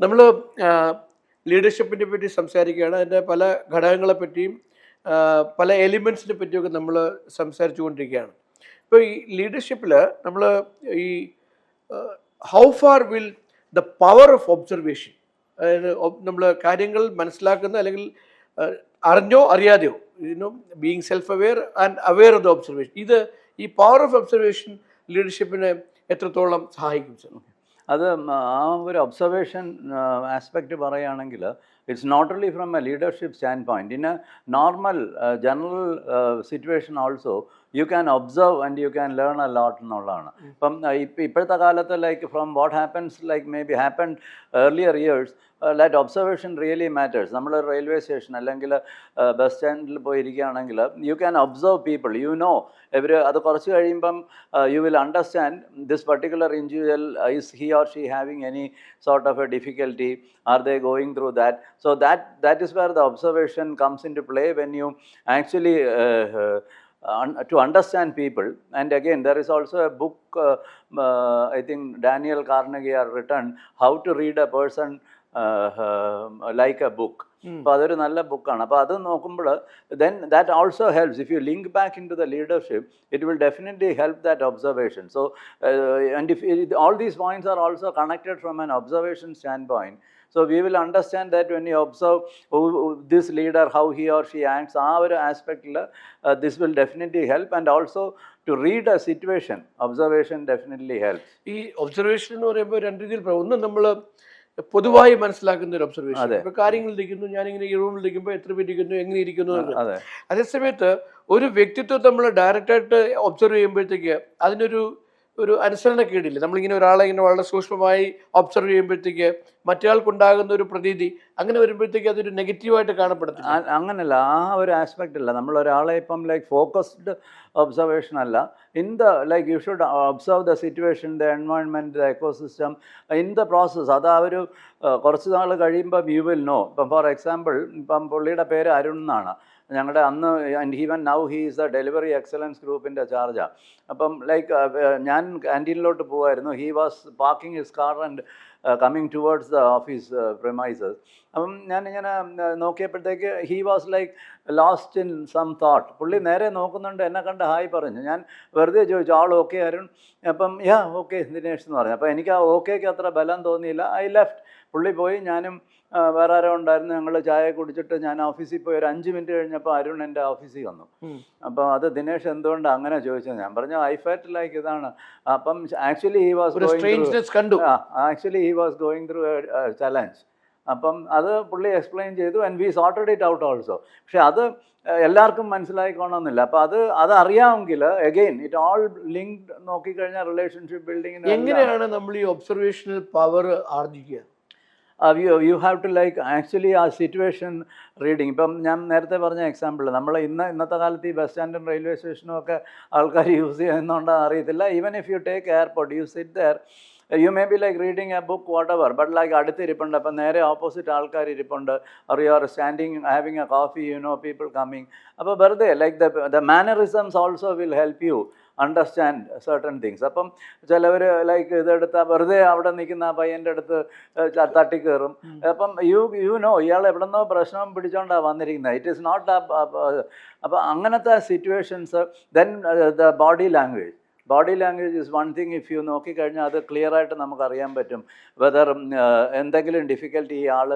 നമ്മൾ ലീഡർഷിപ്പിനെ പറ്റി സംസാരിക്കുകയാണ്. അതിന്റെ പല ഘടകങ്ങളെ പറ്റിയും പല എലിമെൻസിനെ പറ്റിയൊക്കെ നമ്മൾ സംസാരിച്ചു കൊണ്ടിരിക്കുകയാണ് ഇപ്പോൾ ഈ ലീഡർഷിപ്പിൽ നമ്മൾ ഈ how far will the power of observation അതായത് നമ്മൾ കാര്യങ്ങൾ മനസ്സിലാക്കുന്ന അല്ലെങ്കിൽ അറിഞ്ഞോ അറിയാതെയോ you know being self aware and aware of the observation ഇത് ഈ പവർ ഓഫ് ഒബ്സർവേഷൻ ലീഡർഷിപ്പിനെ എത്രത്തോളം സഹായിക്കും സർ അത് ആ ഒരു ഒബ്സർവേഷൻ ആസ്പെക്റ്റ് പറയുകയാണെങ്കിൽ it's not only from a leadership stand point in a normal general situation also you can observe and you can learn a lot എന്നുള്ളതാണ് ഇപ്പം ഇപ്പം ഇപ്പോഴത്തെ കാലത്ത് like from what happens like may be happen earlier years that observation really matters നമ്മൾ railway station അല്ലെങ്കിൽ bus സ്റ്റാൻഡിൽ പോയി ഇരിക്കുകയാണെങ്കിൽ you can observe people you know ഇവർ അത് കുറച്ച് കഴിയുമ്പം you will understand this particular individual is he or she having any sort of a difficulty are they going through that? so that that is where the observation comes into play when you actually uh, uh, un- to understand people and again there is also a book uh, uh, i think daniel carnegie have written how to read a person uh, uh, like a book അപ്പോൾ അതൊരു നല്ല ബുക്കാണ് അപ്പോൾ അത് നോക്കുമ്പോൾ then that also helps if you link back into the leadership it will definitely help that observation so and if all these points are also connected from an observation standpoint So we will understand that when you observe this leader how he or he or she acts, ആ ഒരു ആസ്പെക്റ്റിൽ this will definitely help and also to read a situation observation definitely help ഈ observation എന്ന് പറയുമ്പോൾ രണ്ട് രീതിയിൽ ഒന്ന് നമ്മൾ പൊതുവായി മനസ്സിലാക്കുന്ന ഒരു ഒബ്സർവേഷൻ. ഇപ്പൊ കാര്യങ്ങൾ ഇരിക്കുന്നു ഞാനിങ്ങനെ ഈ റൂമിൽ ഇരിക്കുമ്പോൾ എത്ര പേര് ഇരിക്കുന്നു എങ്ങനെ ഇരിക്കുന്നു അതേസമയത്ത് ഒരു വ്യക്തിത്വം നമ്മൾ ഡയറക്റ്റായിട്ട് ഒബ്സർവ് ചെയ്യുമ്പോഴത്തേക്ക് അതിനൊരു ഒരു അനുസരണക്കേടില്ല നമ്മളിങ്ങനെ ഒരാളെ ഇങ്ങനെ വളരെ സൂക്ഷ്മമായി ഒബ്സർവ് ചെയ്യുമ്പോഴത്തേക്ക് മറ്റേയാൾക്കുണ്ടാകുന്ന ഒരു പ്രതീതി അങ്ങനെ വരുമ്പോഴത്തേക്ക് അതൊരു നെഗറ്റീവായിട്ട് കാണപ്പെടുന്നു അങ്ങനല്ല. ആ ഒരു ആസ്പെക്റ്റ് അല്ല നമ്മൾ ഒരാളെ ഇപ്പം ലൈക്ക് ഫോക്കസ്ഡ് ഒബ്സർവേഷൻ അല്ല. In the like you should observe the situation the environment the ecosystem in the process അത് ആ ഒരു കുറച്ച് നാൾ കഴിയുമ്പം യു വിൽ നോ ഇപ്പം ഫോർ എക്സാമ്പിൾ ഇപ്പം പുള്ളിയുടെ പേര് അരുൺ എന്നാണ്. ഞങ്ങളുടെ അന്ന് and even now he is the delivery excellence ഗ്രൂപ്പിന്റെ ചാർജാണ് അപ്പം ലൈക്ക് ഞാൻ ക്യാന്റീനിലോട്ട് പോകുമായിരുന്നു he was parking his car and coming towards the office premises അപ്പം ഞാൻ ഇങ്ങനെ നോക്കിയപ്പോഴത്തേക്ക് he was like lost in some thought പുള്ളി നേരെ നോക്കുന്നുണ്ട് എന്നെ കണ്ട് ഹായ് പറഞ്ഞു. ഞാൻ വെറുതെ ചോദിച്ചു ആൾ ഓക്കെ അരുൺ അപ്പം യാ ഓക്കെ ദിനേഷ് എന്ന് പറഞ്ഞു. അപ്പോൾ എനിക്ക് ആ ഓക്കേക്ക് അത്ര ബലം തോന്നിയില്ല. ഐ ലെഫ്റ്റ് പുള്ളി പോയി ഞാനും വേറെ ആരോ ഉണ്ടായിരുന്നു. ഞങ്ങൾ ചായ കുടിച്ചിട്ട് ഞാൻ ഓഫീസിൽ പോയി ഒരു അഞ്ച് മിനിറ്റ് കഴിഞ്ഞപ്പോൾ അരുൺ എന്റെ ഓഫീസിൽ വന്നു. അപ്പം അപ്പോൾ അത് ദിനേഷ് എന്തുകൊണ്ട് അങ്ങനെ ചോദിച്ചത്? ഞാൻ പറഞ്ഞു ഐ ഫാറ്റ് ലൈക്ക് ഇതാണ്. അപ്പം ആക്ച്വലി ഹി വാസ് കണ്ടു. Actually he was going through challenge അപ്പം അത് പുള്ളി എക്സ്പ്ലെയിൻ ചെയ്തു and we sorted it out also പക്ഷെ അത് എല്ലാവർക്കും മനസ്സിലായിക്കോണമെന്നില്ല അപ്പോൾ അത് അത് അറിയാമെങ്കിൽ അഗെയിൻ ഇറ്റ് ഓൾ ലിങ്ക്ഡ് നോക്കിക്കഴിഞ്ഞാൽ റിലേഷൻഷിപ്പ് ബിൽഡിങ്ങിന് എങ്ങനെയാണ് നമ്മൾ ഈ observational power ആർജിക്കുക? You you have to like actually ആ സിറ്റുവേഷൻ റീഡിങ് ഇപ്പം ഞാൻ നേരത്തെ പറഞ്ഞ എക്സാമ്പിൾ നമ്മൾ ഇന്ന് ഇന്നത്തെ കാലത്ത് ഈ ബസ് സ്റ്റാൻഡും റെയിൽവേ സ്റ്റേഷനും ഒക്കെ ആൾക്കാർ യൂസ് ചെയ്യുന്നുണ്ടോ അറിയത്തില്ല. Even if you take airport you sit there you may be like reading a book whatever but like അടുത്ത് ഇരിപ്പുണ്ട്. അപ്പം നേരെ ഓപ്പോസിറ്റ് ആൾക്കാർ ഇരിപ്പുണ്ട്. Or you are standing having a coffee you know people coming അപ്പോൾ വെറുതെ like the the mannerisms also will help you understand certain things അപ്പം ചിലവർ ലൈക്ക് ഇതെടുത്ത വെറുതെ അവിടെ നിൽക്കുന്ന ആ പയ്യന്റെ അടുത്ത് തട്ടി കയറും അപ്പം യു യു നോ ഇയാൾ എവിടെന്നോ പ്രശ്നം പിടിച്ചോണ്ടാണ് വന്നിരിക്കുന്നത് ഇറ്റ് ഈസ് നോട്ട് അപ്പം അങ്ങനത്തെ situations then the body language body language is one thing if you നോക്കിക്കഴിഞ്ഞാൽ അത് ക്ലിയർ ആയിട്ട് നമുക്ക് അറിയാൻ പറ്റും വെതർ എന്തെങ്കിലും ഡിഫിക്കൽട്ടി ഈ ആൾ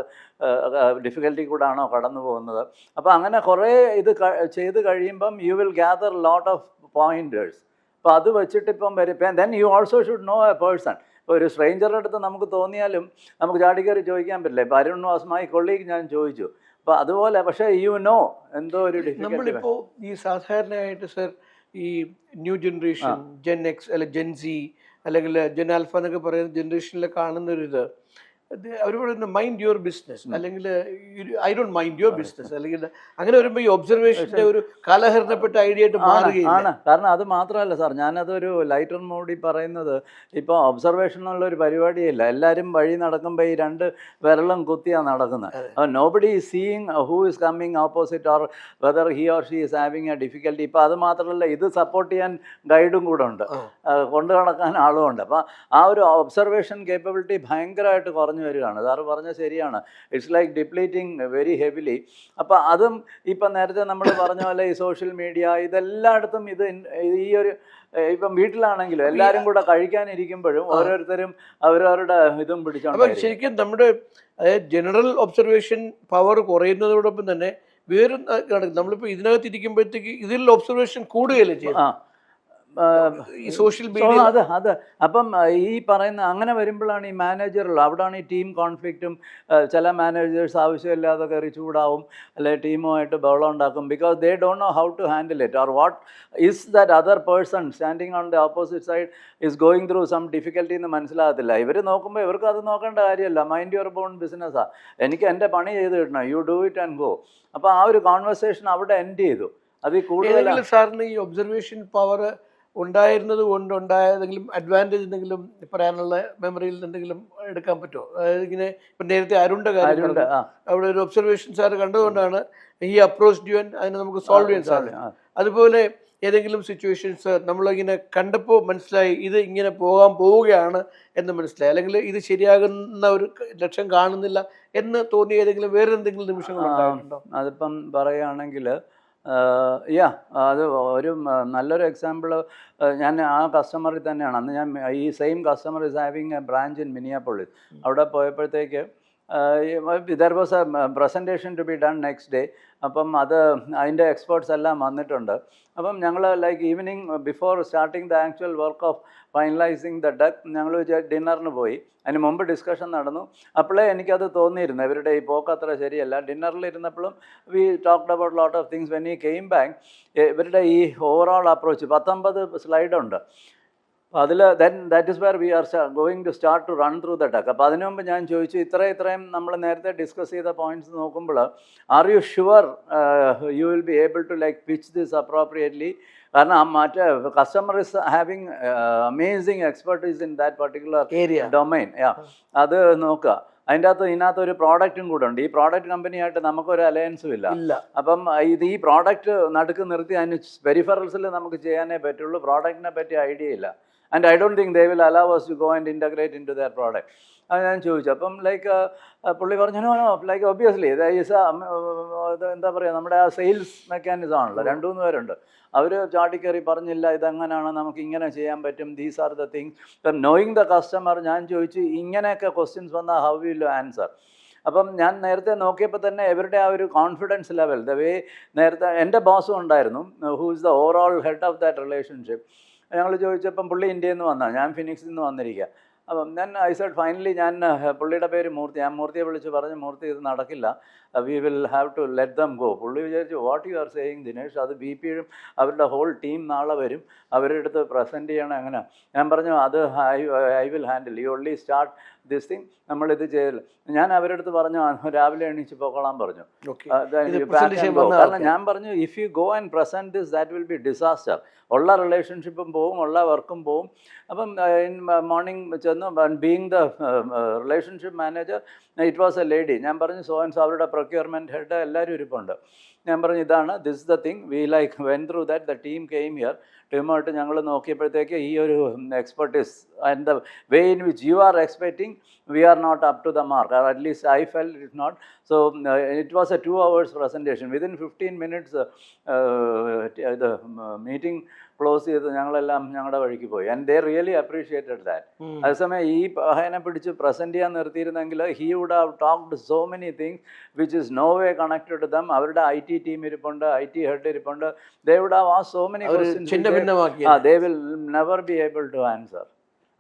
ഡിഫിക്കൽട്ടി കൂടാണോ കടന്നു പോകുന്നത്. അപ്പോൾ അങ്ങനെ കുറേ ഇത് ചെയ്ത് കഴിയുമ്പം you will gather lot of pointers അപ്പോൾ അത് വെച്ചിട്ട് ഇപ്പം വരും. Then you also should know a person ഇപ്പോൾ ഒരു സ്ട്രേഞ്ചറുടെ അടുത്ത് നമുക്ക് തോന്നിയാലും നമുക്ക് ചാടി കയറി ചോദിക്കാൻ പറ്റില്ല. ഇപ്പോൾ അരുൺ വാസമായി മൈ ഞാൻ ചോദിച്ചു. അപ്പോൾ അതുപോലെ പക്ഷേ യു നോ എന്തോ ഒരു നമ്മളിപ്പോൾ നമ്മളിപ്പോ ഈ സാധാരണയായിട്ട് സർ ഈ ന്യൂ ജനറേഷൻ ജെൻ എക്സ് അല്ലെ ജെൻ സി അല്ലെങ്കിൽ ജെൻ ആൽഫ എന്നൊക്കെ പറയുന്ന ജനറേഷനിൽ കാണുന്ന അവർ പറയുന്നത് മൈൻഡ് യുവർ ബിസിനസ് അല്ലെങ്കിൽ I don't mind your business അല്ലെങ്കിൽ അങ്ങനെ വരുമ്പോൾ ഈ ഒബ്സർവേഷന്റെ ഒരു കാലഹരണപ്പെട്ട ഐഡിയ ആയിട്ട് മാറുകയാണ് കാരണം അത് മാത്രമല്ല സാർ ഞാനതൊരു ലൈറ്റർ മോഡി പറയുന്നത് ഇപ്പോൾ ഒബ്സർവേഷൻ എന്നുള്ള ഒരു പരിപാടിയില്ല. എല്ലാവരും വഴി നടക്കുമ്പോൾ ഈ രണ്ട് വിരലും കുത്തിയാണ് നടക്കുന്നത്. അപ്പോൾ nobody is seeing who is coming opposite or whether he or she is having a difficulty ഇപ്പോൾ അത് മാത്രമല്ല ഇത് സപ്പോർട്ട് ചെയ്യാൻ ഗൈഡും കൂടെ ഉണ്ട്. കൊണ്ടു നടക്കാൻ ആളും ഉണ്ട്. അപ്പോൾ ആ ഒരു ഒബ്സർവേഷൻ കേപ്പബിലിറ്റി ഭയങ്കരമായിട്ട് കുറഞ്ഞു കുറഞ്ഞു വരികയാണ്. സാറ് പറഞ്ഞത് ശരിയാണ്. It's like depleting very heavily അപ്പോൾ അതും ഇപ്പം നേരത്തെ നമ്മൾ പറഞ്ഞ പോലെ ഈ സോഷ്യൽ മീഡിയ ഇതെല്ലായിടത്തും ഇത് ഈ ഒരു ഇപ്പം വീട്ടിലാണെങ്കിലും എല്ലാവരും കൂടെ കഴിക്കാനിരിക്കുമ്പോഴും ഓരോരുത്തരും അവരവരുടെ ഇതും പിടിച്ചാണ് പിടിച്ചോണ്ട് ശരിക്കും നമ്മുടെ അതായത് ജനറൽ ഒബ്സർവേഷൻ പവർ കുറയുന്നതോടൊപ്പം തന്നെ വേറെ നമ്മളിപ്പോൾ ഇതിനകത്ത് ഇരിക്കുമ്പോഴത്തേക്ക് ഇതിൽ ഒബ്സർവേഷൻ കൂടുകയല്ലേ ചെയ്യുന്നത്? ഈ സോഷ്യൽ മീഡിയ അത് അത്. അപ്പം ഈ പറയുന്ന അങ്ങനെ വരുമ്പോഴാണ് ഈ മാനേജറുള്ള അവിടാണ് ഈ ടീം കോൺഫ്ലിക്റ്റും ചില മാനേജേഴ്സ് ആവശ്യമില്ലാതെ കയറി ചൂടാവും അല്ലെ ടീമുമായിട്ട് ബഹളം ഉണ്ടാക്കും. Because they don't know how to handle it or what is that other person standing on the opposite side is going through some difficulty എന്ന് മനസ്സിലാകത്തില്ല. ഇവർ നോക്കുമ്പോൾ ഇവർക്ക് അത് നോക്കേണ്ട കാര്യമല്ല. മൈൻഡ് യുവർ ബോൺ ബിസിനസ്സാണ് എനിക്ക് എന്റെ പണി ചെയ്ത് കിട്ടണം. You do it and go അപ്പോൾ ആ ഒരു കോൺവെർസേഷൻ അവിടെ എൻഡ് ചെയ്തു. അതിൽ കൂടുതൽ സാറിന് ഈ ഒബ്സർവേഷൻ പവർ ഉണ്ടായിരുന്നത് കൊണ്ട് ഉണ്ടായതെങ്കിലും അഡ്വാന്റേജ് എന്തെങ്കിലും പറയാനുള്ള മെമ്മറിയിൽ എന്തെങ്കിലും എടുക്കാൻ പറ്റുമോ? അതായത് ഇങ്ങനെ ഇപ്പം നേരത്തെ അരുണ്ട കാര്യം അവിടെ ഒരു ഒബ്സർവേഷൻ സാർ കണ്ടതുകൊണ്ടാണ് ഈ അപ്രോച്ച് ഡ്യൂൻ അതിനെ നമുക്ക് സോൾവ് ചെയ്യാൻ സാധിക്കും അതുപോലെ ഏതെങ്കിലും സിറ്റുവേഷൻസ് നമ്മളിങ്ങനെ കണ്ടപ്പോൾ മനസ്സിലായി ഇത് ഇങ്ങനെ പോകാൻ പോവുകയാണ് എന്ന് മനസ്സിലായി. അല്ലെങ്കിൽ ഇത് ശരിയാകുന്ന ഒരു ലക്ഷ്യം കാണുന്നില്ല എന്ന് തോന്നിയ ഏതെങ്കിലും വേറെ എന്തെങ്കിലും നിമിഷങ്ങൾ അതിപ്പം പറയുകയാണെങ്കിൽ യാ അത് ഒരു നല്ലൊരു എക്സാമ്പിൾ ഞാൻ ആ കസ്റ്റമറിൽ തന്നെയാണ്. അന്ന് ഞാൻ ഈ same customer is having a branch in Minneapolis അവിടെ പോയപ്പോഴത്തേക്ക് there was a presentation to be done next day അപ്പം അത് അതിന്റെ എക്സ്പേർട്സ് എല്ലാം വന്നിട്ടുണ്ട്. അപ്പം ഞങ്ങൾ like evening before starting the actual work of finalizing the deck ഞങ്ങൾ ഡിന്നറിന് പോയി. അതിന് മുമ്പ് ഡിസ്കഷൻ നടന്നു. അപ്പോഴേ എനിക്കത് തോന്നിയിരുന്നു. ഇവരുടെ ഈ പോക്ക് അത്ര ശരിയല്ല. ഡിന്നറിൽ ഇരുന്നപ്പോഴും we talked about lot of things when ഈ കെയിം ബാങ്ക് ഇവരുടെ ഈ ഓവറോൾ അപ്രോച്ച് പത്തൊമ്പത് സ്ലൈഡുണ്ട് അതിൽ then that is where we are going to start to run through the deck അപ്പോൾ അതിനു മുമ്പ് ഞാൻ ചോദിച്ചു ഇത്ര ഇത്രയും നമ്മൾ നേരത്തെ ഡിസ്കസ് ചെയ്ത പോയിന്റ്സ് നോക്കുമ്പോൾ are you sure you will be able to like pitch this appropriately കാരണം ആ മറ്റേ customer is having amazing expertise in that particular area domain yeah അത് നോക്കുക. അതിന്റെ അകത്ത് ഇതിനകത്ത് ഒരു പ്രോഡക്റ്റും കൂടെ ഉണ്ട്. ഈ പ്രോഡക്റ്റ് കമ്പനിയായിട്ട് നമുക്കൊരു അലയൻസും ഇല്ല. ഇല്ല. അപ്പം ഇത് ഈ പ്രോഡക്റ്റ് നടുക്ക് നിർത്തി അതിന് വെരിഫറൽസിൽ നമുക്ക് ചെയ്യാനേ പറ്റുള്ളൂ. പ്രോഡക്റ്റിനെ പറ്റി ഐഡിയ ഇല്ല. And I don't think they will allow us to go and integrate into their product അത് ഞാൻ ചോദിച്ചു. അപ്പം ലൈക്ക് പുള്ളി പറഞ്ഞു no no like obviously is എന്താ പറയുക നമ്മുടെ ആ സെയിൽസ് മെക്കാനിസം ആണല്ലോ. രണ്ടു മൂന്ന് പേരുണ്ട്. അവർ ചാടിക്കയറി പറഞ്ഞില്ല ഇതെങ്ങനെയാണ് നമുക്ക് ഇങ്ങനെ ചെയ്യാൻ പറ്റും? ദീസ് ആർ ദ തിങ്സ് ഇപ്പം നോയിങ് ദ കസ്റ്റമർ ഞാൻ ചോദിച്ചു ഇങ്ങനെയൊക്കെ ക്വസ്റ്റ്യൻസ് വന്നാൽ ഹൗ വിൽ ആൻസർ അപ്പം ഞാൻ നേരത്തെ നോക്കിയപ്പോൾ തന്നെ ഇവരുടെ ആ ഒരു കോൺഫിഡൻസ് ലെവൽ ദ വേ നേരത്തെ എന്റെ ബോസും ഉണ്ടായിരുന്നു who is the overall head of that relationship ഞങ്ങൾ ചോദിച്ചപ്പം പുള്ളി ഇന്ത്യയിൽ നിന്ന് വന്നാണ് ഞാൻ ഫിനിക്സിൽ നിന്ന് വന്നിരിക്കുക അപ്പം ഞാൻ ഐ സെഡ് ഫൈനലി ഞാൻ പുള്ളിയുടെ പേര് മൂർത്തി ഞാൻ മൂർത്തിയെ വിളിച്ച് പറഞ്ഞു മൂർത്തി ഇത് നടക്കില്ല. We will have to let them go പുള്ളി വിചാരിച്ചു what you are saying Dinesh അത് ബി പിയും അവരുടെ ഹോൾ ടീം നാളെ വരും. അവരുടെ അടുത്ത് പ്രസന്റ് ചെയ്യണം അങ്ങനെ ഞാൻ പറഞ്ഞു അത് I I will handle you only start this thing ഇത് ചെയ്തില്ല ഞാൻ അവരുടെ അടുത്ത് പറഞ്ഞു രാവിലെ എണീച്ച് പോക്കോളാൻ പറഞ്ഞു. കാരണം ഞാൻ പറഞ്ഞു if you go and present this that will be disaster ഉള്ള റിലേഷൻഷിപ്പും പോവും ഉള്ള വർക്കും പോവും. അപ്പം ഇൻ മോർണിംഗ് ചെന്ന് being the relationship manager it was a lady ഞാൻ പറഞ്ഞു സോ ആൻഡ് സോ അവരുടെ പ്രൊക്യൂർമെന്റ് ഹെഡ് എല്ലാവരും ഇരിപ്പുണ്ട്. ഞാൻ പറഞ്ഞു ഇതാണ് this the thing we like went through that the team came here ടീമായിട്ട് ഞങ്ങൾ നോക്കിയപ്പോഴത്തേക്ക് ഈ ഒരു expertise and the way in which you are expecting we are not up to the mark or at least I felt it not. So uh, it was a two hours presentation. Within 15 minutes, close ചെയ്ത് ഞങ്ങളെല്ലാം ഞങ്ങളുടെ വഴിക്ക് പോയി. And they really appreciated that അതേസമയം ഈ പഹയനെ പിടിച്ച് present ചെയ്യാൻ നിർത്തിയിരുന്നെങ്കിൽ he would have talked so many things which is no way connected them അവരുടെ ഐ ടി ടീം ഇരിപ്പുണ്ട് ഐ ടി ഹെഡ് ഇരിപ്പുണ്ട്. ദേ വുഡ് ഹാവ് ആ so many questions they will never be able to answer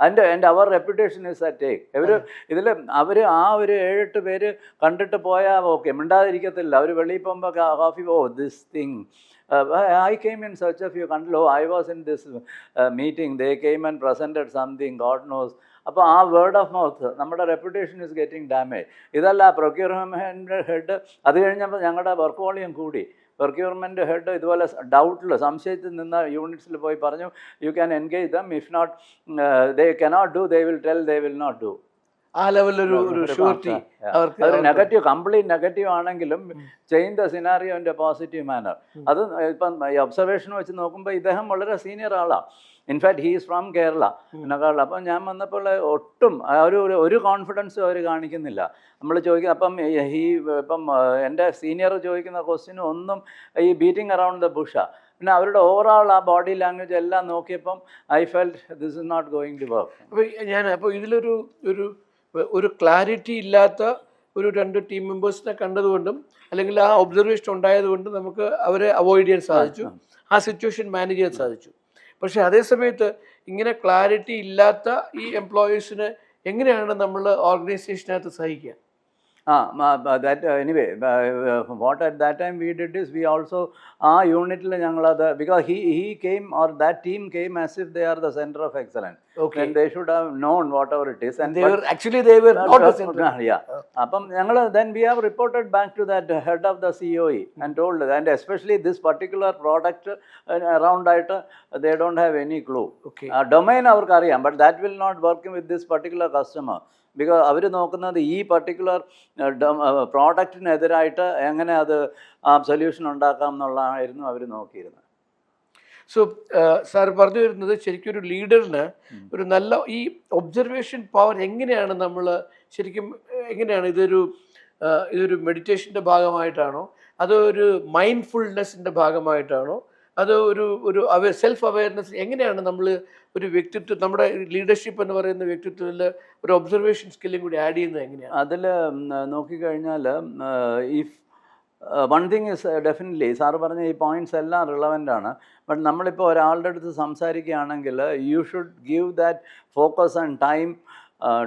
അതിന്റെ എന്റെ അവർ reputation is at take ഇവർ ഇതിൽ അവർ ആ ഒരു ഏഴെട്ട് പേര് കണ്ടിട്ട് പോയാൽ ഓക്കെ മിണ്ടാതിരിക്കത്തില്ല. അവർ വെളിയിൽ പോകുമ്പോൾ കാഫി ഓ this thing I came in search of you കണ്ടല്ലോ I was in this meeting they came and presented something God knows അപ്പോൾ ആ വേർഡ് ഓഫ് മൗത്ത് നമ്മുടെ റെപ്യൂട്ടേഷൻ ഇസ് ഗെറ്റിംഗ് ഡാമേജ് ഇതല്ല പ്രൊക്യൂർമെന്റ് ഹെഡ് അത് കഴിഞ്ഞപ്പോൾ ഞങ്ങളുടെ വർക്ക് വോളിയം കൂടി. Procurement head ഇതുപോലെ ഡൗട്ടിൽ സംശയത്തിൽ നിന്ന യൂണിറ്റ്സിൽ പോയി പറഞ്ഞു you can engage them if not they cannot do they will tell they will not do ആ ലെവലിലൊരു ഒരു ഷുവർട്ടി അവർക്ക് നെഗറ്റീവ് കംപ്ലീറ്റ് നെഗറ്റീവ് ആണെങ്കിലും change the scenario in positive manner അത് ഇപ്പം ഈ ഒബ്സർവേഷൻ വെച്ച് നോക്കുമ്പോൾ ഇദ്ദേഹം വളരെ സീനിയർ ആളാണ് ഇൻഫാക്ട് ഹീസ് ഫ്രം കേരള എന്നൊക്കെയുള്ള അപ്പം ഞാൻ വന്നപ്പോൾ ഒട്ടും ഒരു ഒരു- ഒരു കോൺഫിഡൻസും അവർ കാണിക്കുന്നില്ല. നമ്മൾ ചോദിക്കുന്ന അപ്പം ഹീ ഇപ്പം എന്റെ സീനിയർ ചോദിക്കുന്ന ക്വസ്റ്റിനും ഒന്നും ഈ ബീറ്റിംഗ് അറൗണ്ട് ദ ബുഷ പിന്നെ അവരുടെ ഓവറോൾ ആ ബോഡി ലാംഗ്വേജ് എല്ലാം നോക്കിയപ്പം I felt this is not going to work അപ്പോൾ ഞാൻ അപ്പോൾ ഇതിലൊരു ഒരു ഒരു ക്ലാരിറ്റി ഇല്ലാത്ത ഒരു രണ്ട് ടീം മെമ്പേഴ്സിനെ കണ്ടതുകൊണ്ടും അല്ലെങ്കിൽ ആ ഒബ്സർവേഷൻ ഉണ്ടായതുകൊണ്ടും നമുക്ക് അവരെ അവോയ്ഡ് ചെയ്യാൻ സാധിച്ചു. ആ സിറ്റുവേഷൻ മാനേജ് ചെയ്യാൻ സാധിച്ചു. പക്ഷേ അതേ സമയത്ത് ഇങ്ങനെ ക്ലാരിറ്റി ഇല്ലാത്ത ഈ എംപ്ലോയീസിന് എങ്ങനെയാണ് നമ്മൾ ഓർഗനൈസേഷനകത്ത് സഹിക്കുക? ആ that anyway what at that time we did is we also ആ യൂണിറ്റിൽ ഞങ്ങളത് because he he came or that team came as if they are the centre of excellence okay they should have known whatever it is actually they were not the center. അപ്പം ഞങ്ങൾ then we have reported back to that head of the C O E and told and especially this particular product around ആയിട്ട് they don't have any clue Okay. Domain അവർക്ക് അറിയാം but that will not work with this particular customer Because അവർ നോക്കുന്നത് ഈ particular പ്രോഡക്റ്റിനെതിരായിട്ട് എങ്ങനെ അത് ആ solution ഉണ്ടാക്കാം എന്നുള്ളതായിരുന്നു അവർ നോക്കിയിരുന്നത്. സോ സാർ പറഞ്ഞു വരുന്നത് ശരിക്കും ഒരു ലീഡറിന് ഒരു നല്ല ഈ ഒബ്സർവേഷൻ പവർ എങ്ങനെയാണ് നമ്മൾ ശരിക്കും എങ്ങനെയാണ് ഇതൊരു ഇതൊരു മെഡിറ്റേഷന്റെ ഭാഗമായിട്ടാണോ? അതോ ഒരു മൈൻഡ്ഫുൾനെസ്സിന്റെ ഭാഗമായിട്ടാണോ? അത് ഒരു ഒരു അവ സെൽഫ് അവയർനെസ് എങ്ങനെയാണ് നമ്മൾ ഒരു വ്യക്തിത്വം നമ്മുടെ ലീഡർഷിപ്പ് എന്ന് പറയുന്ന വ്യക്തിത്വത്തിൽ ഒരു ഒബ്സർവേഷൻ സ്കില്ലും കൂടി ആഡ് ചെയ്യുന്നത് എങ്ങനെയാണ്? അതിൽ നോക്കിക്കഴിഞ്ഞാൽ if one thing is definitely sir പറഞ്ഞ ഈ പോയിന്റ്സ് എല്ലാം റിലവന്റ് ആണ്. ബട്ട് നമ്മളിപ്പോൾ ഒരാളുടെ അടുത്ത് സംസാരിക്കുകയാണെങ്കിൽ you should give that focus and time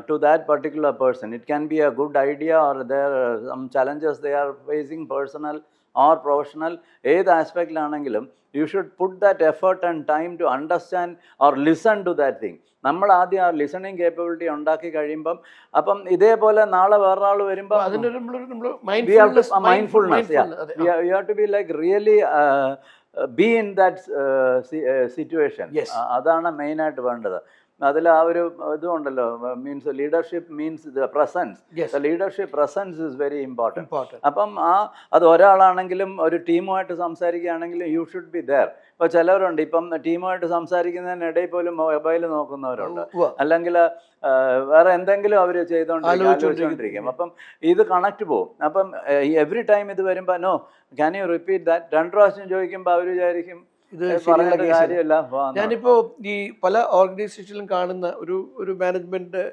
to that particular person it can be a good idea or there some challenges they are facing personal or professional ഏത് ആസ്പെക്റ്റിലാണെങ്കിലും you should put that effort and time to understand or listen to that thing നമ്മൾ ആദ്യം ആ listening capability ഉണ്ടാക്കി കഴിയുമ്പം അപ്പം ഇതേപോലെ നാളെ വേറൊരാൾ വരുമ്പോൾ റിയലി ബി നമ്മൾ ദാറ്റ് സിറ്റുവേഷൻ മൈൻഡ്ഫുൾനെസ് അതാണ് മെയിനായിട്ട് വേണ്ടത്. അതിൽ ആ ഒരു ഇതുണ്ടല്ലോ means leadership means the presence leadership presence is very important അപ്പം ആ അത് ഒരാളാണെങ്കിലും ഒരു ടീമുമായിട്ട് സംസാരിക്കുകയാണെങ്കിലും യു ഷുഡ് ബി ദർ ഇപ്പോൾ ചിലവരുണ്ട് ഇപ്പം ടീമുമായിട്ട് സംസാരിക്കുന്നതിനിടയിൽ പോലും മൊബൈൽ നോക്കുന്നവരുണ്ട്. അല്ലെങ്കിൽ വേറെ എന്തെങ്കിലും അവർ ചെയ്തുകൊണ്ടിരിക്കും അപ്പം ഇത് കണക്ട് പോകും. അപ്പം എവറി ടൈം ഇത് വരുമ്പോൾ no can you repeat that രണ്ട് പ്രാവശ്യം ചോദിക്കുമ്പോൾ അവർ വിചാരിക്കും ഇത് ഞാനിപ്പോ ഈ പല ഓർഗനൈസേഷനിലും കാണുന്ന ഒരു ഒരു മാനേജ്മെന്റ്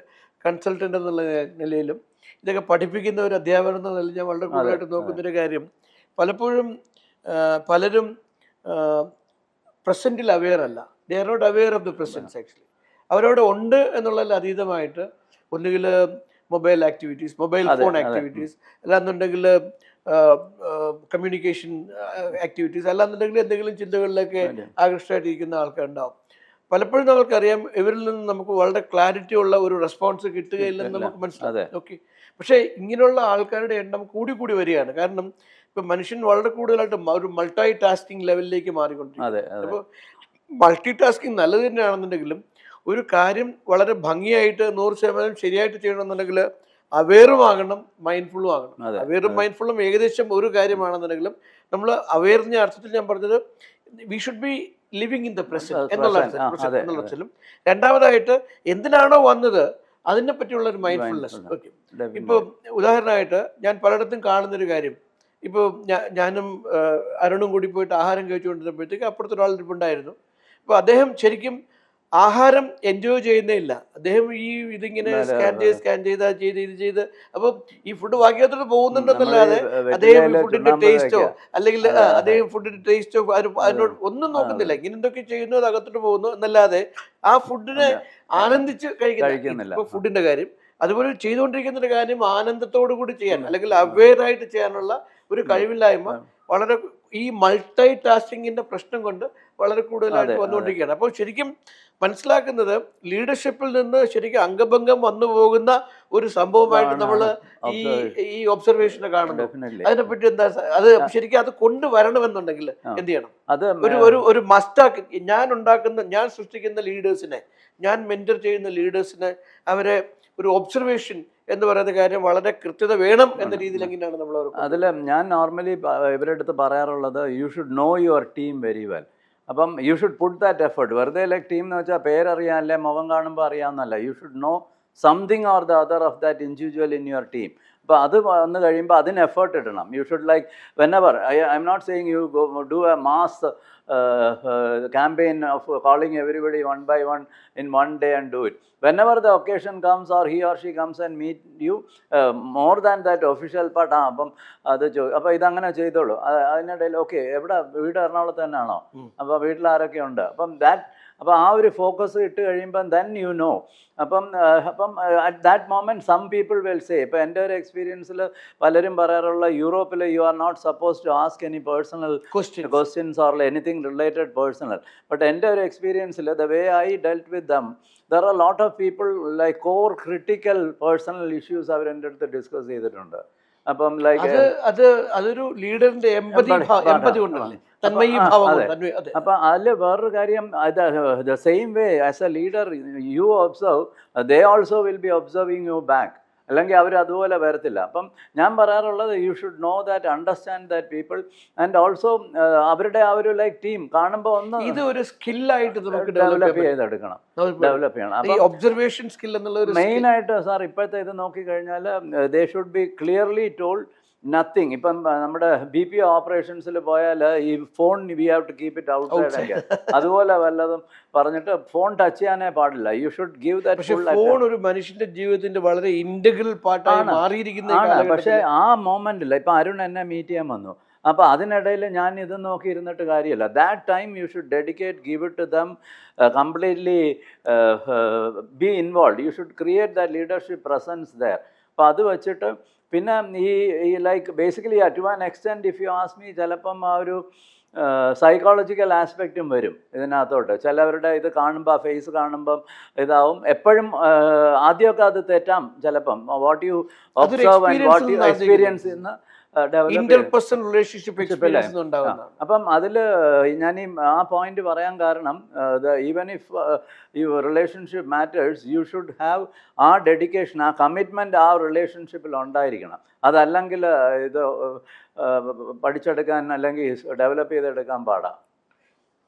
കൺസൾട്ടന്റ് എന്നുള്ള നിലയിലും ഇതൊക്കെ പഠിപ്പിക്കുന്ന ഒരു അധ്യാപനം എന്ന നിലയിൽ ഞാൻ വളരെ കൂടുതലായിട്ട് നോക്കുന്ന ഒരു കാര്യം. പലപ്പോഴും പലരും പ്രസന്റിൽ അവെയർ അല്ല. They are not aware of the presence actually അവരവിടെ ഉണ്ട് എന്നുള്ളതിൽ അതീതമായിട്ട് ഒന്നുകിൽ mobile activities mobile phone. Activities അല്ലാന്നുണ്ടെങ്കിൽ കമ്മ്യൂണിക്കേഷൻ ആക്ടിവിറ്റീസ് അല്ലാന്നുണ്ടെങ്കിൽ എന്തെങ്കിലും ചിന്തകളിലൊക്കെ. ആകൃഷ്ടമായിട്ടിരിക്കുന്ന ആൾക്കാരുണ്ടാവും പലപ്പോഴും നമുക്കറിയാം ഇവരിൽ നിന്ന് നമുക്ക് വളരെ ക്ലാരിറ്റി ഉള്ള ഒരു റെസ്പോൺസ് കിട്ടുകയില്ലെന്ന്. നമുക്ക് മനസ്സിലാവും അതെ. ഓക്കെ പക്ഷേ ഇങ്ങനെയുള്ള ആൾക്കാരുടെ എണ്ണം കൂടി കൂടി വരികയാണ് കാരണം ഇപ്പം മനുഷ്യൻ വളരെ കൂടുതലായിട്ട് ഒരു മൾട്ടി ടാസ്കിങ് ലെവലിലേക്ക് മാറിക്കൊണ്ടിരിക്കും അപ്പോൾ മൾട്ടി ടാസ്കിങ് നല്ലത് തന്നെയാണെന്നുണ്ടെങ്കിലും ഒരു കാര്യം വളരെ ഭംഗിയായിട്ട് നൂറ് ശതമാനം ശരിയായിട്ട് ചെയ്യണമെന്നുണ്ടെങ്കിൽ അവെയറും ആകണം മൈൻഡ്ഫുള്ളും ആകണം അവെയറും മൈൻഡ്ഫുള്ളും ഏകദേശം ഒരു കാര്യമാണെന്നുണ്ടെങ്കിലും നമ്മൾ അവെയറിന്റെ അർത്ഥത്തിൽ ഞാൻ പറഞ്ഞത് we should be living in the present എന്നുള്ള എന്നുള്ള. അർത്ഥത്തിലും. രണ്ടാമതായിട്ട് എന്തിനാണോ വന്നത് അതിനെ പറ്റിയുള്ള ഒരു മൈൻഡ്ഫുൾനെസ്. ഓക്കെ. ഇപ്പോൾ ഉദാഹരണമായിട്ട് ഞാൻ പലയിടത്തും കാണുന്നൊരു കാര്യം. ഇപ്പോൾ ഞാനും അരുണും കൂടി പോയിട്ട് ആഹാരം കഴിച്ചുകൊണ്ടിരുന്നപ്പോഴത്തേക്ക് അപ്പുറത്തൊരാൾ ഇരിപ്പുണ്ടായിരുന്നു. അപ്പോൾ അദ്ദേഹം ശരിക്കും ആഹാരം എൻജോയ് ചെയ്യുന്നേ ഇല്ല. അദ്ദേഹം ഈ ഇതിങ്ങനെ സ്കാൻ. ചെയ്ത് സ്കാൻ ചെയ്ത് ചെയ്ത് ഇത് ചെയ്ത്. അപ്പോൾ ഈ ഫുഡ് ബാക്കിയത്തോട്ട് പോകുന്നുണ്ടെന്നല്ലാതെ അദ്ദേഹം ഫുഡിന്റെ ടേസ്റ്റോ അല്ലെങ്കിൽ. അദ്ദേഹം ഫുഡിന്റെ ടേസ്റ്റോ അതിനോട് ഒന്നും നോക്കുന്നില്ല. ഇങ്ങനെ എന്തൊക്കെ ചെയ്യുന്നു അത് അകത്തോട്ട് പോകുന്നു എന്നല്ലാതെ ആ ഫുഡിനെ ആനന്ദിച്ച് കഴിക്കുന്നില്ല കഴിക്കുന്നില്ല. ഇപ്പൊ ഫുഡിന്റെ കാര്യം. അതുപോലെ ചെയ്തുകൊണ്ടിരിക്കുന്ന ഒരു കാര്യം ആനന്ദത്തോടു കൂടി ചെയ്യാൻ അല്ലെങ്കിൽ അവെയർ ആയിട്ട് ചെയ്യാനുള്ള ഒരു കഴിവില്ലായ്മ വളരെ ഈ മൾട്ടി ടാസ്കിങ്ങിന്റെ പ്രശ്നം കൊണ്ട് വളരെ കൂടുതലായിട്ട്. വന്നുകൊണ്ടിരിക്കുകയാണ്. അപ്പോൾ ശരിക്കും മനസ്സിലാക്കുന്നത് ലീഡർഷിപ്പിൽ നിന്ന് ശരിക്കും അംഗഭംഗം വന്നു പോകുന്ന ഒരു സംഭവമായിട്ട് നമ്മൾ ഈ ഈ ഒബ്സർവേഷനെ കാണുന്നു അതിനെപ്പറ്റി എന്താ അത് ശരിക്കും അത് കൊണ്ടുവരണമെന്നുണ്ടെങ്കിൽ. എന്ത് ചെയ്യണം? അത് ഒരു ഒരു ഒരു മസ്റ്റാക്കി ഞാൻ ഉണ്ടാക്കുന്ന ഞാൻ സൃഷ്ടിക്കുന്ന ലീഡേഴ്സിനെ ഞാൻ മെന്റർ ചെയ്യുന്ന ലീഡേഴ്സിനെ അവരെ ഒരു ഒബ്സർവേഷൻ എന്ന് പറയുന്ന കാര്യം വളരെ കൃത്യത വേണം എന്ന രീതിയിൽ എങ്ങനെയാണ് നമ്മൾ അതിൽ ഞാൻ നോർമലി ഇവരുടെ അടുത്ത് പറയാറുള്ളത് you should know your team very well അപ്പം you should put that effort വെറുതെ ലൈക്ക് ടീം എന്ന് വെച്ചാൽ പേരറിയാനല്ലേ മുഖം കാണുമ്പോൾ അറിയാമെന്നല്ല you should know something or the other of that individual in your team അപ്പോൾ അത് വന്നു കഴിയുമ്പോൾ അതിന് എഫേർട്ട് ഇടണം. You should like whenever I I am not saying you do a mass campaign of calling everybody one by one in one day and do it. Whenever the occasion comes or he or she comes and meet you, uh, more than that official part, ആ അപ്പം അത് ചോ അപ്പോൾ ഇതങ്ങനെ ചെയ്തോളൂ അതിനിടയിൽ okay എവിടെ വീട് എറണാകുളത്ത് തന്നെയാണോ. അപ്പോൾ വീട്ടിൽ ആരൊക്കെ ഉണ്ട് അപ്പം ദാറ്റ് അപ്പോൾ ആ ഒരു ഫോക്കസ് ഇട്ട് കഴിയുമ്പം ദെൻ യു നോ അപ്പം അപ്പം at that moment some people will say ഇപ്പോൾ എന്റെ ഒരു എക്സ്പീരിയൻസിൽ പലരും പറയാറുള്ള യൂറോപ്പിൽ you are not suppose to ask any personal question questions or anything related personal. But എന്റെ ഒരു എക്സ്പീരിയൻസിൽ the way I dealt with them there are lot of people like core core personal issues issues അവർ എന്റെ അടുത്ത് discuss ചെയ്തിട്ടുണ്ട്. അപ്പം like അത് അത് അതൊരു ലീഡറിന്റെ എമ്പതി കൊണ്ടല്ലേ? അപ്പൊ, അതിൽ വേറൊരു കാര്യം the same way as a leader you observe they also will be observing you back അല്ലെങ്കിൽ അവർ അതുപോലെ വരത്തില്ല. അപ്പം ഞാൻ പറയാറുള്ളത് you should know that understand that people and also അവരുടെ ആ ഒരു ലൈക്ക് ടീം കാണുമ്പോൾ ഒന്ന് ഇത് ഒരു സ്കില്ലായിട്ട് നമുക്ക് ഡെവലപ്പ് ചെയ്തെടുക്കണം. ഡെവലപ്പ് ചെയ്യണം. ഒബ്സർവേഷൻ സ്കിൽ എന്നുള്ള മെയിൻ ആയിട്ട് സാർ ഇപ്പോഴത്തെ ഇത് നോക്കിക്കഴിഞ്ഞാൽ they should be clearly told nothing ഇപ്പം നമ്മുടെ ബി പി ഓപ്പറേഷൻസിൽ പോയാൽ ഈ phone we have to keep it outside അതുപോലെ വല്ലതും പറഞ്ഞിട്ട് ഫോൺ ടച്ച് ചെയ്യാനേ പാടില്ല. You should give that phone ഒരു മനുഷ്യന്റെ ജീവിതത്തിന്റെ വളരെ ഇന്റഗ്രൽ പാട്ടാണ് മാറിയിരിക്കുന്നത് പക്ഷേ ആ മൊമെന്റിൽ ഇപ്പം അരുൺ എന്നെ മീറ്റ് ചെയ്യാൻ വന്നു. അപ്പോൾ അതിനിടയിൽ ഞാൻ ഇത് നോക്കി ഇരുന്നിട്ട് കാര്യമില്ല. That time you should dedicate give it to them completely be involve you should create the leadership presence there അപ്പോൾ അത് വെച്ചിട്ട് പിന്നെ ഈ ഈ like basically at an extend if you ask me ചിലപ്പം ആ ഒരു സൈക്കോളജിക്കൽ ആസ്പെക്റ്റും വരും ഇതിനകത്തോട്ട്. ചിലവരുടെ ഇത് കാണുമ്പോൾ ഫേസ് കാണുമ്പം ഇതാവും. എപ്പോഴും ആദ്യമൊക്കെ അത് തെറ്റാം ചിലപ്പം. What you observe and what you experience ഇന്ന് റിലേഷൻഷിപ്പ് എക്സ്പീരിയൻസ് അപ്പം അതിൽ ഞാൻ ഈ ആ പോയിന്റ് പറയാൻ കാരണം ഈവൻ ഇഫ് ഈ relationship matters you should have ആ ഡെഡിക്കേഷൻ ആ കമ്മിറ്റ്മെന്റ് ആ റിലേഷൻഷിപ്പിൽ ഉണ്ടായിരിക്കണം. അതല്ലെങ്കിൽ ഇത് പഠിച്ചെടുക്കാൻ അല്ലെങ്കിൽ ഡെവലപ്പ് ചെയ്തെടുക്കാൻ പാടാം.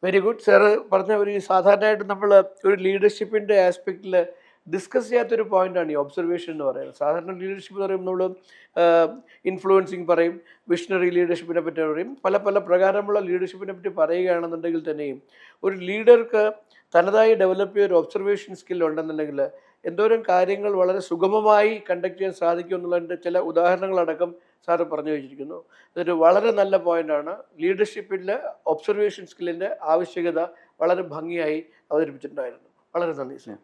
വെരി ഗുഡ് സാറ് പറഞ്ഞ ഒരു സാധാരണയായിട്ട് നമ്മൾ ഒരു ലീഡർഷിപ്പിന്റെ ആസ്പെക്റ്റിൽ ഡിസ്കസ് ചെയ്യാത്തൊരു പോയിന്റാണ് ഈ ഒബ്സർവേഷൻ എന്ന് പറയുന്നത്. സാധാരണ ലീഡർഷിപ്പ് എന്ന് പറയുമ്പോൾ നമ്മൾ ഇൻഫ്ലുവൻസിങ് പറയും വിഷണറി ലീഡർഷിപ്പിനെ പറ്റി പറയും. പല പല പ്രകാരമുള്ള ലീഡർഷിപ്പിനെ പറ്റി പറയുകയാണെന്നുണ്ടെങ്കിൽ തന്നെയും ഒരു ലീഡർക്ക് തനതായി ഡെവലപ്പ് ചെയ്ത ഒരു ഒബ്സർവേഷൻ സ്കിൽ ഉണ്ടെന്നുണ്ടെങ്കിൽ എന്തോരം കാര്യങ്ങൾ വളരെ സുഗമമായി കണ്ടക്ട് ചെയ്യാൻ സാധിക്കും എന്നുള്ളതിന്റെ ചില ഉദാഹരണങ്ങളടക്കം സാറ് പറഞ്ഞു വെച്ചിരിക്കുന്നു. ഇതൊരു വളരെ നല്ല പോയിന്റാണ് ലീഡർഷിപ്പിന്റെ ഒബ്സർവേഷൻ സ്കില്ലിന്റെ ആവശ്യകത വളരെ ഭംഗിയായി അവതരിപ്പിച്ചിട്ടുണ്ടായിരുന്നു. വളരെ നന്ദി സാർ